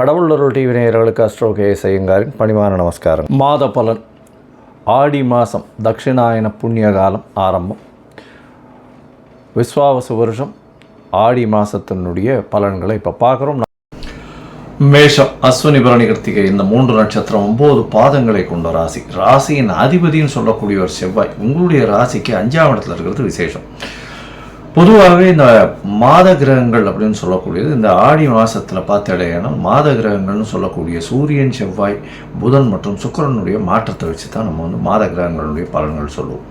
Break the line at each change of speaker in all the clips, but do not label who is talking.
கடவுளருள் TV நேயர்களுக்கு astro கே பணிமான பணிவான நமஸ்காரம். மாத பலன். ஆடி மாதம் தட்சிணாயன புண்ணிய காலம் ஆரம்பம். விஸ்வாவச வருஷம். ஆடி மாதத்தினுடைய பலன்களை இப்போ பார்க்குறோம். மேஷம் அஸ்வினி பரணி கிருத்திகை இந்த மூன்று நட்சத்திரம் ஒம்பது பாதங்களை கொண்ட ராசி. ராசியின் அதிபதின்னு சொல்லக்கூடிய ஒரு செவ்வாய் உங்களுடைய ராசிக்கு அஞ்சாம் இடத்துல இருக்கிறது விசேஷம். பொதுவாகவே இந்த மாத கிரகங்கள் அப்படின்னு சொல்லக்கூடியது இந்த ஆடி மாதத்தில் பார்த்தாலேனா மாத கிரகங்கள்னு சொல்லக்கூடிய சூரியன் செவ்வாய் புதன் மற்றும் சுக்கிரனுடைய மாற்றத்தை வச்சு தான் நம்ம வந்து மாத கிரகங்களுடைய பலன்கள் சொல்லுவோம்.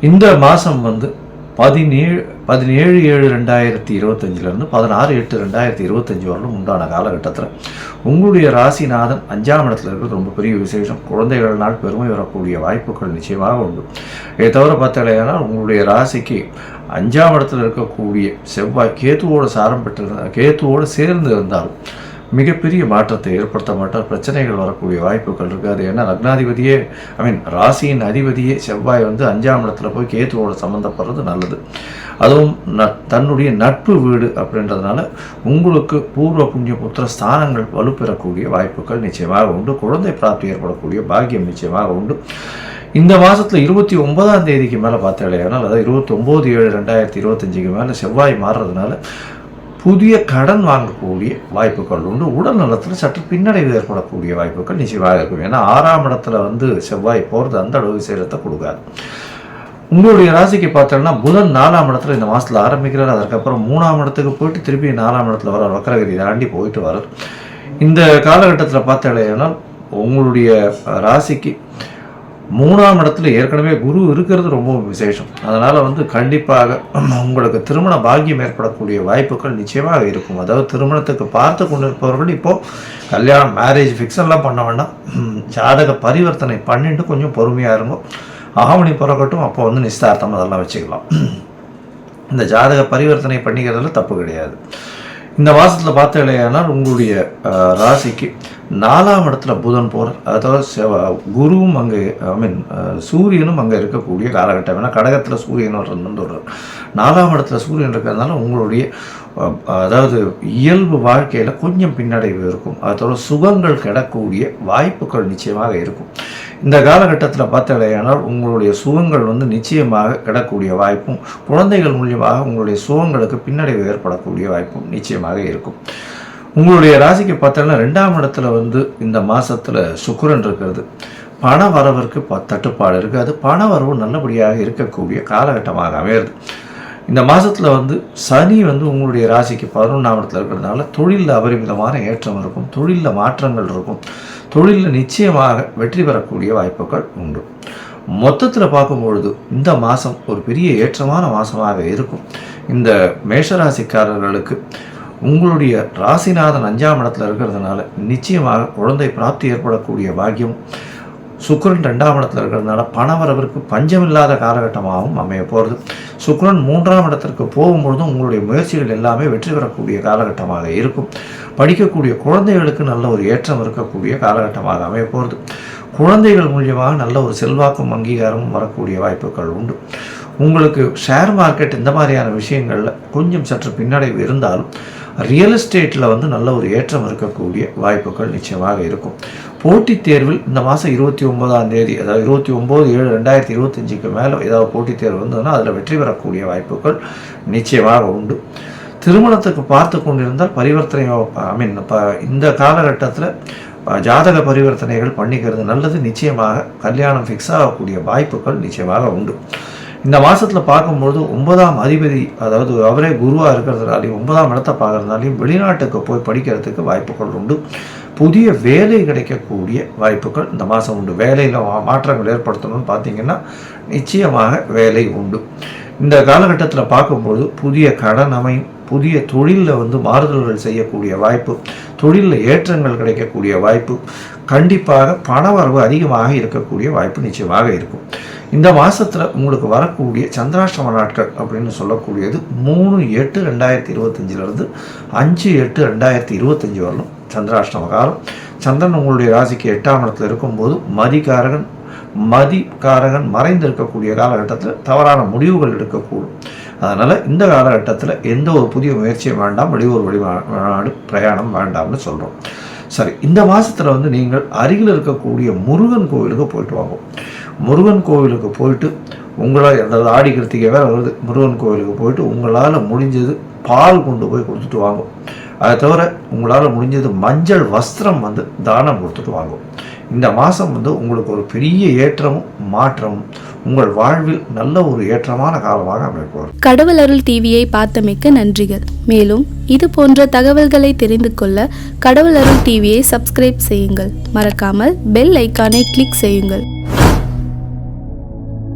இந்த மாதம் வந்து பதினேழு பதினேழு ஏழு ரெண்டாயிரத்தி இருபத்தஞ்சிலேருந்து பதினாறு எட்டு ரெண்டாயிரத்தி இருபத்தஞ்சி வரலும் உண்டான காலகட்டத்தில் உங்களுடைய ராசிநாதன் அஞ்சாம் இடத்துல இருக்கிறது ரொம்ப பெரிய விசேஷம். குழந்தைகள்னால் பெருமை வரக்கூடிய வாய்ப்புகள் நிச்சயமாக உண்டு. இதை தவிர பார்த்தாலேனால் உங்களுடைய ராசிக்கு அஞ்சாம் இடத்துல இருக்கக்கூடிய செவ்வாய் கேத்துவோட சாரம் பெற்று கேத்துவோடு சேர்ந்து இருந்தாலும் மிகப்பெரிய மாற்றத்தை ஏற்படுத்த மாட்டார். பிரச்சனைகள் வரக்கூடிய வாய்ப்புகள் இருக்காது. ஏன்னா லக்னாதிபதியே ஐ மீன் ராசியின் அதிபதியே செவ்வாய் வந்து அஞ்சாம் இடத்துல போய் கேத்துவோட சம்மந்தப்படுறது நல்லது. அதுவும் ந தன்னுடைய நட்பு வீடு அப்படின்றதுனால உங்களுக்கு பூர்வ புண்ணிய புத்திர ஸ்தானங்கள் வலுப்பெறக்கூடிய வாய்ப்புகள் நிச்சயமாக உண்டு. குழந்தை பிராப்தி ஏற்படக்கூடிய பாக்கியம் நிச்சயமாக உண்டு. இந்த மாதத்தில் இருபத்தி ஒன்பதாம் தேதிக்கு மேலே பார்த்தாலேயானால் அதாவது இருபத்தி ஒம்பது ஏழு ரெண்டாயிரத்தி இருபத்தஞ்சிக்கு மேலே செவ்வாய் மாறுறதுனால புதிய கடன் வாங்கக்கூடிய வாய்ப்புகள் உண்டு. உடல் நலத்தில் சற்று பின்னடைவு ஏற்படக்கூடிய வாய்ப்புகள் நிச்சயமாக இருக்கும். ஏன்னா ஆறாம் இடத்துல வந்து செவ்வாய் போகிறது அந்த அளவு விசேஷத்தை கொடுக்காது. உங்களுடைய ராசிக்கு பார்த்தோம்னா புதன் நாலாம் இடத்துல இந்த மாதத்தில் ஆரம்பிக்கிறார். அதற்கப்புறம் மூணாம் இடத்துக்கு போயிட்டு திருப்பி நாலாம் இடத்துல வர வக்கரகிரி தாண்டி போயிட்டு வரார் இந்த காலகட்டத்தில் பார்த்தாலேனால் உங்களுடைய ராசிக்கு மூணாம் இடத்துல ஏற்கனவே குரு இருக்கிறது ரொம்ப விசேஷம். அதனால் வந்து கண்டிப்பாக உங்களுக்கு திருமண பாக்கியம் ஏற்படக்கூடிய வாய்ப்புகள் நிச்சயமாக இருக்கும். அதாவது திருமணத்துக்கு பார்த்து கொண்டிருப்பவர்கள் இப்போது கல்யாணம் மேரேஜ் ஃபிக்ஸன்லாம் பண்ண வேண்டாம். ஜாதக பரிவர்த்தனை பண்ணிட்டு கொஞ்சம் பொறுமையாக இருக்கும் ஆவணி பிறக்கட்டும் அப்போ வந்து நிஸ்தார்த்தம் அதெல்லாம் வச்சுக்கலாம். இந்த ஜாதக பரிவர்த்தனை பண்ணிக்கிறதுல தப்பு கிடையாது. இந்த மாதத்தில் பார்த்தாலேயானால் உங்களுடைய ராசிக்கு நாலாம் இடத்துல புதன் போகிற அதாவது செவ குருவும் அங்கே ஐ மீன் சூரியனும் அங்கே இருக்கக்கூடிய காலகட்டம். ஏன்னா கடகத்தில் சூரியன் வர்றது நாலாம் இடத்துல சூரியன் இருக்கிறதுனால உங்களுடைய அதாவது இயல்பு வாழ்க்கையில் கொஞ்சம் பின்னடைவு இருக்கும். அதோட சுகங்கள் கிடக்கூடிய வாய்ப்புகள் நிச்சயமாக இருக்கும். இந்த காலகட்டத்தில் பார்த்தாலேயானால் உங்களுடைய சுகங்கள் வந்து நிச்சயமாக கிடக்கூடிய வாய்ப்பும் குழந்தைகள் மூலியமாக உங்களுடைய சுகங்களுக்கு பின்னடைவு ஏற்படக்கூடிய வாய்ப்பும் நிச்சயமாக இருக்கும். உங்களுடைய ராசிக்கு பார்த்தோன்னா ரெண்டாம் இடத்துல வந்து இந்த மாதத்தில் சுக்கரன் இருக்கிறது. பண வரவிற்கு ப தட்டுப்பாடு இருக்குது. அது பண வரவு நல்லபடியாக இருக்கக்கூடிய காலகட்டமாக அமையிறது. இந்த மாதத்தில் வந்து சனி வந்து உங்களுடைய ராசிக்கு பதினொன்றாம் இடத்துல இருக்கிறதுனால தொழிலில் அபரிமிதமான ஏற்றம் இருக்கும் தொழிலில் மாற்றங்கள் இருக்கும். தொழிலில் நிச்சயமாக வெற்றி பெறக்கூடிய வாய்ப்புகள் உண்டு. மொத்தத்தில் பார்க்கும்பொழுது இந்த மாதம் ஒரு பெரிய ஏற்றமான மாதமாக இருக்கும். இந்த மேஷராசிக்காரர்களுக்கு உங்களுடைய ராசிநாதன் அஞ்சாம் இடத்துல இருக்கிறதுனால நிச்சயமாக குழந்தை பிராப்தி ஏற்படக்கூடிய பாக்கியம் சுக்கரன் ரெண்டாம் இடத்துல இருக்கிறதுனால பணவரவிற்கு பஞ்சமில்லாத காலகட்டமாகவும் அமைய போகிறது சுக்ரன் மூன்றாம் இடத்திற்கு போகும்பொழுதும் உங்களுடைய முயற்சிகள் எல்லாமே வெற்றி பெறக்கூடிய காலகட்டமாக இருக்கும். படிக்கக்கூடிய குழந்தைகளுக்கு நல்ல ஒரு ஏற்றம் இருக்கக்கூடிய காலகட்டமாக அமைய போகிறது. குழந்தைகள் மூலியமாக நல்ல ஒரு செல்வாக்கும் அங்கீகாரமும் வரக்கூடிய வாய்ப்புகள் உண்டு. உங்களுக்கு ஷேர் மார்க்கெட் இந்த மாதிரியான விஷயங்களில் கொஞ்சம் சற்று பின்னடைவு இருந்தாலும் ரியல் எஸ்டேட்டில் வந்து நல்ல ஒரு ஏற்றம் இருக்கக்கூடிய வாய்ப்புகள் நிச்சயமாக இருக்கும். போட்டித் தேர்வில் இந்த மாதம் இருபத்தி ஒன்பதாம் தேதி அதாவது இருபத்தி ஒம்பது ஏழு ரெண்டாயிரத்தி இருபத்தஞ்சுக்கு மேலே ஏதாவது போட்டித் தேர்வு வந்ததுன்னா அதில் வெற்றி பெறக்கூடிய வாய்ப்புகள் நிச்சயமாக உண்டு. திருமணத்துக்கு பார்த்து கொண்டிருந்தால் பரிவர்த்தனை ஐ மீன் இப்போ இந்த காலகட்டத்தில் ஜாதக பரிவர்த்தனைகள் பண்ணிக்கிறது நல்லது. நிச்சயமாக கல்யாணம் ஃபிக்ஸ் ஆகக்கூடிய வாய்ப்புகள் நிச்சயமாக உண்டு. இந்த மாதத்தில் பார்க்கும்பொழுது ஒன்பதாம் அதிபதி அதாவது அவரே குருவாக இருக்கிறதுனாலையும் ஒன்பதாம் இடத்தை பார்க்கறதுனாலையும் வெளிநாட்டுக்கு போய் படிக்கிறதுக்கு வாய்ப்புகள் உண்டு. புதிய வேலை கிடைக்கக்கூடிய வாய்ப்புகள் இந்த மாதம் உண்டு. வேலையில் மாற்றங்கள் ஏற்படுத்தணும்னு பார்த்தீங்கன்னா நிச்சயமாக வேலை உண்டு. இந்த காலகட்டத்தில் பார்க்கும்பொழுது புதிய கடன் அமையும் புதிய தொழிலில் வந்து மாறுதல்கள் செய்யக்கூடிய வாய்ப்பு தொழிலில் ஏற்றங்கள் கிடைக்கக்கூடிய வாய்ப்பு கண்டிப்பாக பணவரவு அதிகமாக இருக்கக்கூடிய வாய்ப்பு நிச்சயமாக இருக்கும். இந்த மாதத்தில் உங்களுக்கு வரக்கூடிய சந்திராஷ்டம நாட்கள் அப்படின்னு சொல்லக்கூடியது மூணு எட்டு ரெண்டாயிரத்தி இருபத்தஞ்சிலிருந்து அஞ்சு எட்டு ரெண்டாயிரத்தி இருபத்தஞ்சி வரலும் சந்திராஷ்டம காலம். சந்திரன் உங்களுடைய ராசிக்கு எட்டாம் இடத்துல இருக்கும்போது மதிகாரகன் மதிகாரகன் மறைந்திருக்கக்கூடிய காலகட்டத்தில் தவறான முடிவுகள் எடுக்கக்கூடும். அதனால் இந்த காலகட்டத்தில் எந்த ஒரு புதிய முயற்சியும் வேண்டாம் வெளியூர் வெளிநாடு பிரயாணம் வேண்டாம்னு சொல்கிறோம் சரி இந்த மாதத்தில் வந்து நீங்கள் அருகில் இருக்கக்கூடிய முருகன் கோவிலுக்கு போயிட்டு வாங்க. முருகன் கோவிலுக்கு போயிட்டு உங்களால் அதாவது ஆடி கிருத்திகை வேறு வருது. முருகன் கோவிலுக்கு போயிட்டு உங்களால் முடிஞ்சது பால் கொண்டு போய் கொடுத்துட்டு வாங்க. அதை தவிர உங்களால் முடிஞ்சது மஞ்சள் வஸ்திரம் வந்து தானம் கொடுத்துட்டு வாங்க. இந்த மாதம் வந்து உங்களுக்கு ஒரு பெரிய ஏற்றமும் மாற்றமும் உங்கள் வாழ்வில் நல்ல ஒரு ஏற்றமான காலமாக அமைப்போம்
கடவுள் அருள் டிவியை பார்த்தமைக்க நன்றிகள். மேலும் இது போன்ற தகவல்களை தெரிந்து கொள்ள கடவுள் அருள் டிவியை சப்ஸ்கிரைப் செய்யுங்கள். மறக்காமல் பெல் ஐக்கானை கிளிக் செய்யுங்கள்.